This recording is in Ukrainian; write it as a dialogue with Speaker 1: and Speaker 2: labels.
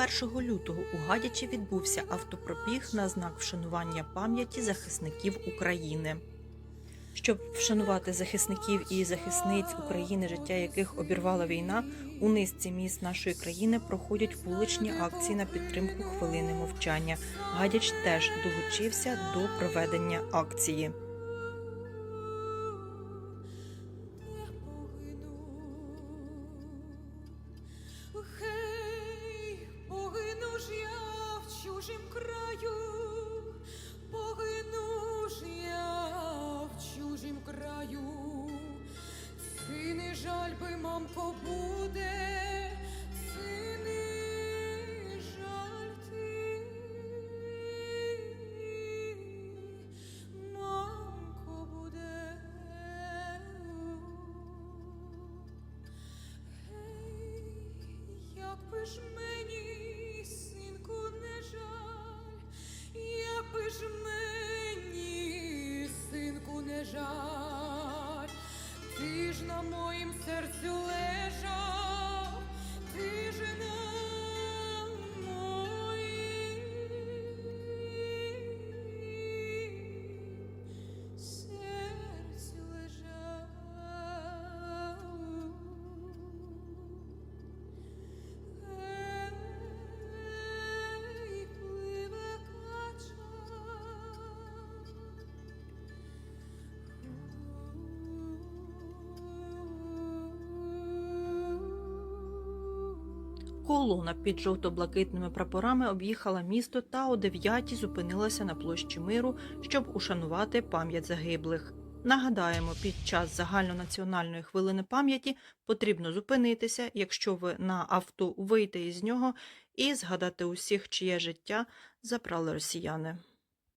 Speaker 1: 1 лютого у Гадячі відбувся автопробіг на знак вшанування пам'яті захисників України. Щоб вшанувати захисників і захисниць України, життя яких обірвала війна, у низці міст нашої країни проходять вуличні акції на підтримку хвилини мовчання. Гадяч теж долучився до проведення акції.
Speaker 2: Гей, сини мамко, буде, сини жаль ти, мамко буде. Гей, як би ж мені, моїм серцю лежав,
Speaker 1: Колона під жовто-блакитними прапорами об'їхала місто та о 9 зупинилася на площі миру, щоб ушанувати пам'ять загиблих. Нагадаємо, під час загальнонаціональної хвилини пам'яті потрібно зупинитися, якщо ви на авто вийти із нього, і згадати усіх, чиє життя забрали росіяни.